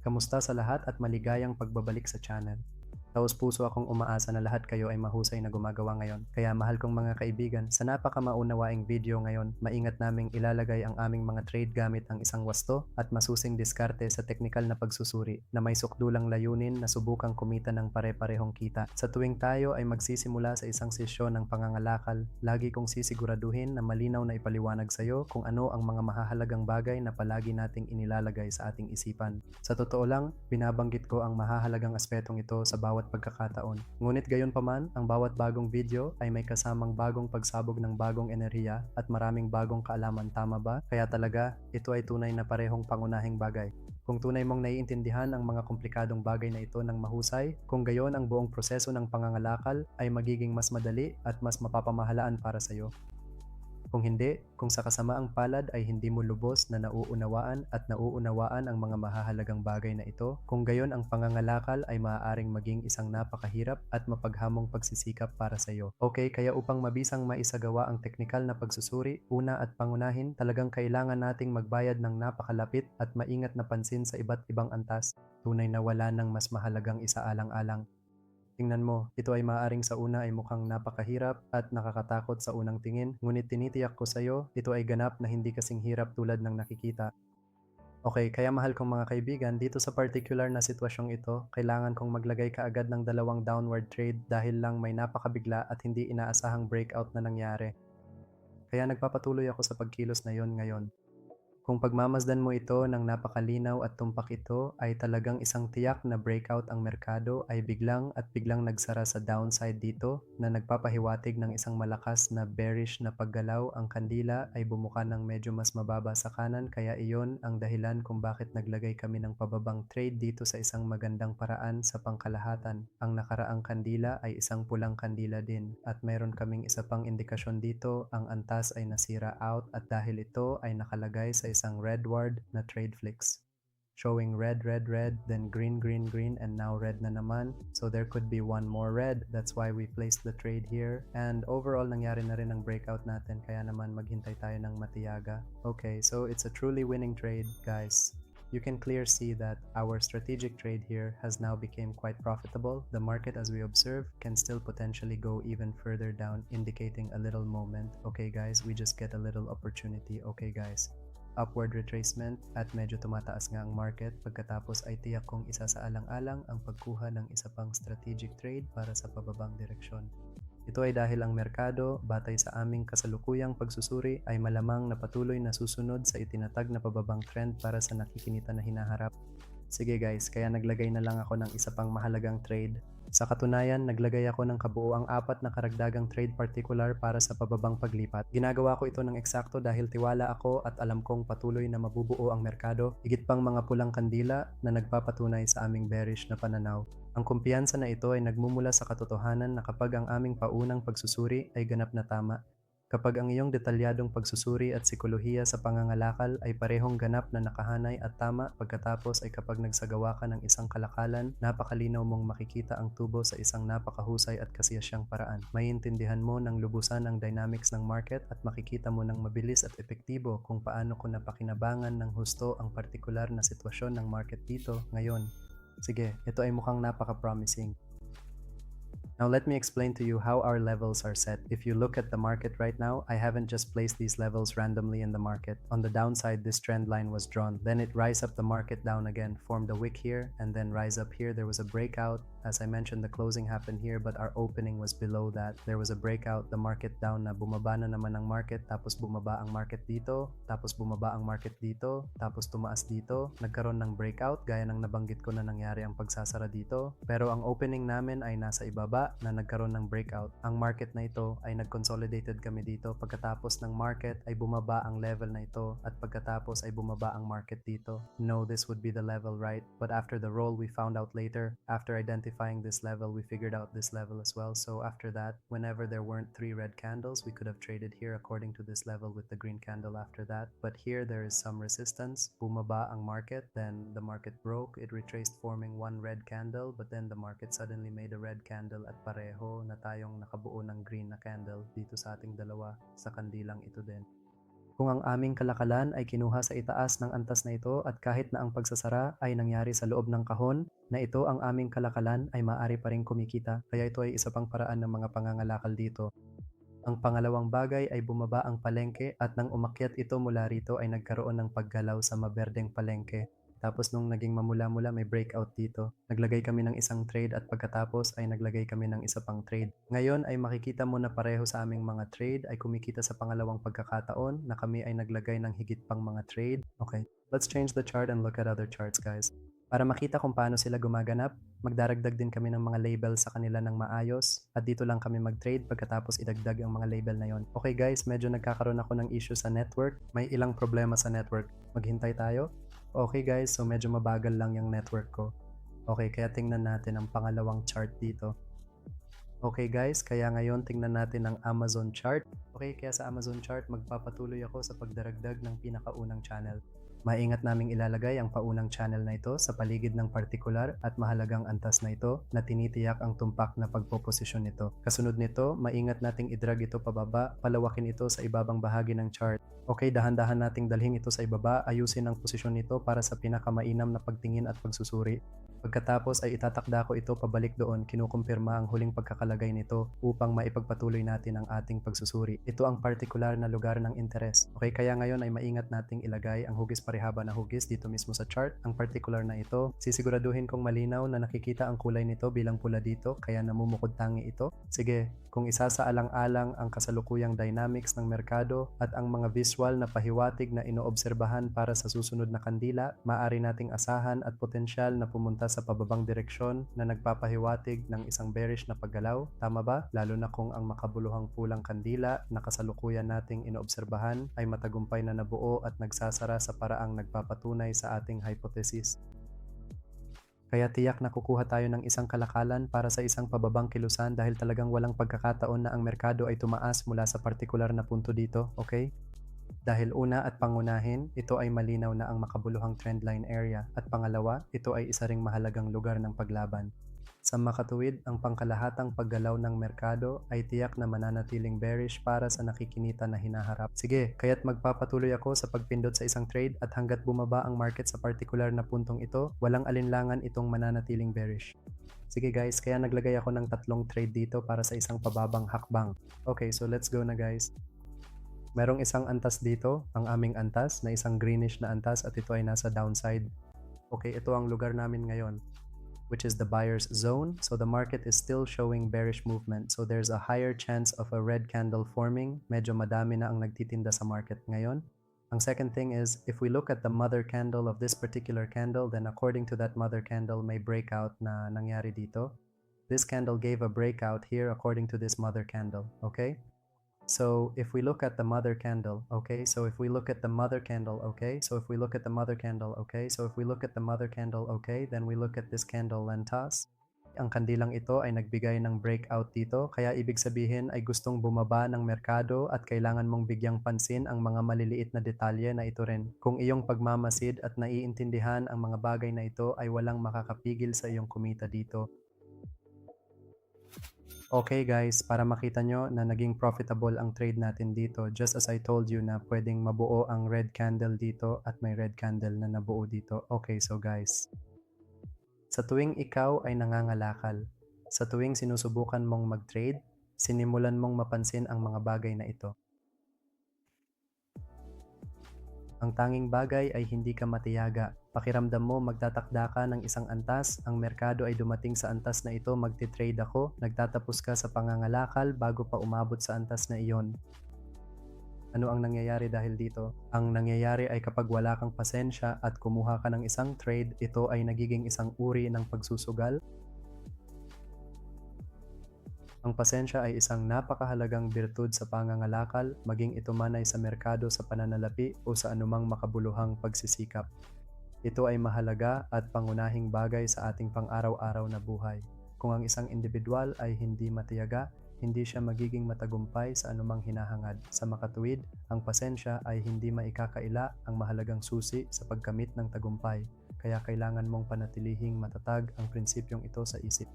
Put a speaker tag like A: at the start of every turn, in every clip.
A: Kamusta sa lahat at maligayang pagbabalik sa channel. Taos puso akong umaasa na lahat kayo ay mahusay na gumagawa ngayon. Kaya mahal kong mga kaibigan, sa napakamaunawaing video ngayon, maingat naming ilalagay ang aming mga trade gamit ang isang wasto at masusing diskarte sa teknikal na pagsusuri na may sukdulang layunin na subukang kumita ng pare-parehong kita. Sa tuwing tayo ay magsisimula sa isang sesyon ng pangangalakal, lagi kong sisiguraduhin na malinaw na ipaliwanag sa iyo kung ano ang mga mahahalagang bagay na palagi nating inilalagay sa ating isipan. Sa totoo lang, binabanggit ko ang mahahalagang aspetong ito sa bawat pagkakataon. Ngunit gayon pa man, ang bawat bagong video ay may kasamang bagong pagsabog ng bagong enerhiya at maraming bagong kaalaman tama ba? Kaya talaga, ito ay tunay na parehong pangunahing bagay. Kung tunay mong naiintindihan ang mga komplikadong bagay na ito ng mahusay, kung gayon ang buong proseso ng pangangalakal ay magiging mas madali at mas mapapamahalaan para sa iyo. Kung hindi, kung sa kasamaang palad ay hindi mo lubos na nauunawaan at nauunawaan ang mga mahahalagang bagay na ito, kung gayon ang pangangalakal ay maaaring maging isang napakahirap at mapaghamong pagsisikap para sa iyo. Okay, kaya upang mabisang maisagawa ang teknikal na pagsusuri, una at pangunahin, talagang kailangan nating magbayad ng napakalapit at maingat na pansin sa iba't ibang antas. Tunay na wala ng mas mahalagang isaalang-alang Tingnan mo, ito ay maaaring sa una ay mukhang napakahirap at nakakatakot sa unang tingin, ngunit tinitiyak ko sa iyo, ito ay ganap na hindi kasing hirap tulad ng nakikita. Okay, kaya mahal kong mga kaibigan, dito sa particular na sitwasyong ito, kailangan kong maglagay kaagad ng dalawang downward trade dahil lang may napakabigla at hindi inaasahang breakout na nangyari. Kaya nagpapatuloy ako sa pagkilos na yon ngayon. Kung pagmamasdan mo ito ng napakalinaw at tumpak ito ay talagang isang tiyak na breakout ang merkado ay biglang at biglang nagsara sa downside dito na nagpapahiwatig ng isang malakas na bearish na paggalaw ang kandila ay bumuka ng medyo mas mababa sa kanan kaya iyon ang dahilan kung bakit naglagay kami ng pababang trade dito sa isang magandang paraan sa pangkalahatan. Ang nakaraang kandila ay isang pulang kandila din at mayroon kaming isa pang indikasyon dito ang antas ay nasira out at dahil ito ay nakalagay sa isang redward na trade flicks. Showing red, red, red, then green, green, green, and now red na naman. So there could be one more red. That's why we placed the trade here. And overall, nangyari na rin ang breakout natin. Kaya naman maghintay tayo ng matiyaga. Okay, so it's a truly winning trade, guys. You can clear see that our strategic trade here has now become quite profitable. The market as we observe can still potentially go even further down indicating a little moment. Okay guys, we just get a little opportunity. Okay guys upward retracement at medyo tumataas nga ang market pagkatapos ay tiyak kong isa sa alang-alang ang pagkuha ng isa pang strategic trade para sa pababang direksyon. Ito ay dahil ang merkado, batay sa aming kasalukuyang pagsusuri, ay malamang na patuloy na susunod sa itinatag na pababang trend para sa nakikinita na hinaharap. Sige guys, kaya naglagay na lang ako ng isa pang mahalagang trade sa katunayan, naglagay ako ng kabuoang apat na karagdagang trade particular para sa pababang paglipat. Ginagawa ko ito ng eksakto dahil tiwala ako at alam kong patuloy na mabubuo ang merkado, higit pang mga pulang kandila na nagpapatunay sa aming bearish na pananaw. Ang kumpiyansa na ito ay nagmumula sa katotohanan na kapag ang aming paunang pagsusuri ay ganap na tama, Kapag ang iyong detalyadong pagsusuri at sikolohiya sa pangangalakal ay parehong ganap na nakahanay at tama pagkatapos ay kapag nagsagawa ka ng isang kalakalan, napakalinaw mong makikita ang tubo sa isang napakahusay at kasiyasyang paraan. Maiintindihan mo ng lubusan ang dynamics ng market at makikita mo ng mabilis at epektibo kung paano ko napakinabangan ng husto ang partikular na sitwasyon ng market dito ngayon. Sige, ito ay mukhang napaka-promising. Now let me explain to you how our levels are set. If you look at the market right now, I haven't just placed these levels randomly in the market. On the downside, this trend line was drawn. Then it rise up the market down again, formed a wick here, and then rise up here. There was a breakout. As I mentioned, the closing happened here, but our opening was below that. There was a breakout, the market down na bumaba na naman ang market, tapos bumaba ang market dito, tapos bumaba ang market dito, tapos tumaas dito. Nagkaroon ng breakout, gaya ng nabanggit ko na nangyari ang pagsasara dito. Pero ang opening namin ay nasa ibaba, na nagkaroon ng breakout. Ang market na ito ay nag-consolidated kami dito. Pagkatapos ng market ay bumaba ang level na ito at pagkatapos ay bumaba ang market dito. No, this would be the level, right? But after the roll, we found out later. After identifying this level, we figured out this level as well. So after that, whenever there weren't three red candles, we could have traded here according to this level with the green candle after that. But here there is some resistance. Bumaba ang market, then the market broke. It retraced forming one red candle, but then the market suddenly made a red candle at pareho na tayong nakabuo ng green na candle dito sa ating dalawa sa kandilang ito din. Kung ang aming kalakalan ay kinuha sa itaas ng antas na ito at kahit na ang pagsasara ay nangyari sa loob ng kahon, na ito ang aming kalakalan ay maaari pa rin kumikita kaya ito ay isa pang paraan ng mga pangangalakal dito. Ang pangalawang bagay ay bumaba ang palengke at nang umakyat ito mula rito ay nagkaroon ng paggalaw sa maberdeng palengke. Tapos nung naging mamula-mula may breakout dito. Naglagay kami ng isang trade at pagkatapos ay naglagay kami ng isa pang trade. Ngayon ay makikita mo na pareho sa aming mga trade ay kumikita sa pangalawang pagkakataon na kami ay naglagay ng higit pang mga trade. Okay, let's change the chart and look at other charts guys. Para makita kung paano sila gumaganap, magdaragdag din kami ng mga label sa kanila ng maayos at dito lang kami mag-trade pagkatapos idagdag ang mga label na yon. Okay guys, medyo nagkakaroon ako ng issue sa network. May ilang problema sa network. Maghintay tayo. Okay guys, so medyo mabagal lang yung network ko. Okay, kaya tingnan natin ang pangalawang chart dito. Okay guys, kaya ngayon tingnan natin ang Amazon chart. Okay, kaya sa Amazon chart magpapatuloy ako sa pagdaragdag ng pinakaunang channel. Maingat naming ilalagay ang paunang channel na ito sa paligid ng partikular at mahalagang antas na ito na tinitiyak ang tumpak na pagpoposisyon nito. Kasunod nito, maingat nating idrag ito pababa, palawakin ito sa ibabang bahagi ng chart. Okay, dahan-dahan nating dalhin ito sa ibaba, ayusin ang posisyon nito para sa pinakamainam na pagtingin at pagsusuri. Pagkatapos ay itatakda ko ito pabalik doon, kinukumpirma ang huling pagkakalagay nito upang maipagpatuloy natin ang ating pagsusuri. Ito ang partikular na lugar ng interes. Okay, kaya ngayon ay maingat nating ilagay ang hugis parihaba na hugis dito mismo sa chart. Ang particular na ito, sisiguraduhin kong malinaw na nakikita ang kulay nito bilang pula dito, kaya namumukod tangi ito. Sige, kung isa sa alang-alang ang kasalukuyang dynamics ng merkado at ang mga visual na pahiwatig na inoobserbahan para sa susunod na kandila, maaari nating asahan at potensyal na pumunta sa pababang direksyon na nagpapahiwatig ng isang bearish na paggalaw. Tama ba? Lalo na kung ang makabuluhang pulang kandila na kasalukuyan nating inoobserbahan ay matagumpay na nabuo at nagsasara sa paraang nagpapatunay sa ating hypothesis. Kaya tiyak na kukuha tayo ng isang kalakalan para sa isang pababang kilusan dahil talagang walang pagkakataon na ang merkado ay tumaas mula sa partikular na punto dito, okay? Dahil una at pangunahin, ito ay malinaw na ang makabuluhang trendline area at pangalawa, ito ay isa ring mahalagang lugar ng paglaban. Sa makatuwid, ang pangkalahatang paggalaw ng merkado ay tiyak na mananatiling bearish para sa nakikinita na hinaharap. Sige, kaya't magpapatuloy ako sa pagpindot sa isang trade at hanggat bumaba ang market sa particular na puntong ito, walang alinlangan itong mananatiling bearish. Sige guys, kaya naglagay ako ng tatlong trade dito para sa isang pababang hakbang. Okay, so let's go na guys. Merong isang antas dito, ang aming antas, na isang greenish na antas at ito ay nasa downside. Okay, ito ang lugar namin ngayon, which is the buyer's zone. So the market is still showing bearish movement. So there's a higher chance of a red candle forming. Medyo madami na ang nagtitinda sa market ngayon. Ang second thing is, if we look at the mother candle of this particular candle, then according to that mother candle, may breakout na nangyari dito. This candle gave a breakout here according to this mother candle, okay? So if we look at the mother candle, okay, so if we look at the mother candle, okay, so if we look at the mother candle, okay, so if we look at the mother candle, okay, then we look at this candle lentas. Ang kandilang ito ay nagbigay ng breakout dito, kaya ibig sabihin ay gustong bumaba ng merkado at kailangan mong bigyang pansin ang mga maliliit na detalye na ito rin. Kung iyong pagmamasid at naiintindihan ang mga bagay na ito ay walang makakapigil sa iyong kumita dito. Okay guys, para makita nyo na naging profitable ang trade natin dito, just as I told you na pwedeng mabuo ang red candle dito at may red candle na nabuo dito. Okay, so guys, sa tuwing ikaw ay nangangalakal, sa tuwing sinusubukan mong mag-trade, sinimulan mong mapansin ang mga bagay na ito. Ang tanging bagay ay hindi ka matiyaga. Pakiramdam mo magtatakda ka ng isang antas, ang merkado ay dumating sa antas na ito, magti-trade ako, nagtatapos ka sa pangangalakal bago pa umabot sa antas na iyon. Ano ang nangyayari dahil dito? Ang nangyayari ay kapag wala kang pasensya at kumuha ka ng isang trade, ito ay nagiging isang uri ng pagsusugal ang pasensya ay isang napakahalagang birtud sa pangangalakal, maging ito man ay sa merkado sa pananalapi o sa anumang makabuluhang pagsisikap. Ito ay mahalaga at pangunahing bagay sa ating pang-araw-araw na buhay. Kung ang isang individual ay hindi matiyaga, hindi siya magiging matagumpay sa anumang hinahangad. Sa makatuwid, ang pasensya ay hindi maikakaila ang mahalagang susi sa pagkamit ng tagumpay, kaya kailangan mong panatilihing matatag ang prinsipyong ito sa isip.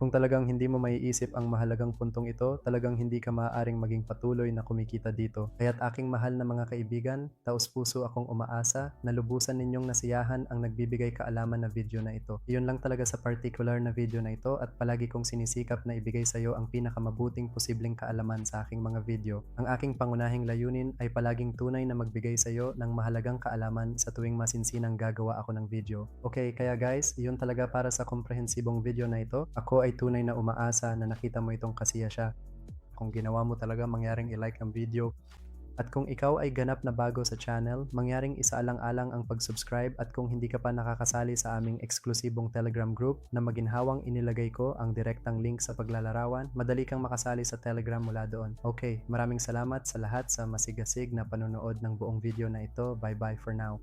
A: Kung talagang hindi mo maiisip ang mahalagang puntong ito, talagang hindi ka maaaring maging patuloy na kumikita dito. Kaya't aking mahal na mga kaibigan, taos puso akong umaasa na lubusan ninyong nasiyahan ang nagbibigay kaalaman na video na ito. Iyon lang talaga sa particular na video na ito at palagi kong sinisikap na ibigay sa iyo ang pinakamabuting posibleng kaalaman sa aking mga video. Ang aking pangunahing layunin ay palaging tunay na magbigay sa iyo ng mahalagang kaalaman sa tuwing masinsinang gagawa ako ng video. Okay, kaya guys, iyon talaga para sa komprehensibong video na ito. Ako ay tunay na umaasa na nakita mo itong kasiya siya. Kung ginawa mo talaga mangyaring i-like ang video. At kung ikaw ay ganap na bago sa channel, mangyaring isaalang-alang ang pag-subscribe at kung hindi ka pa nakakasali sa aming eksklusibong Telegram group na maginhawang inilagay ko ang direktang link sa paglalarawan, madali kang makasali sa Telegram mula doon. Okay, maraming salamat sa lahat sa masigasig na panonood ng buong video na ito. Bye-bye for now.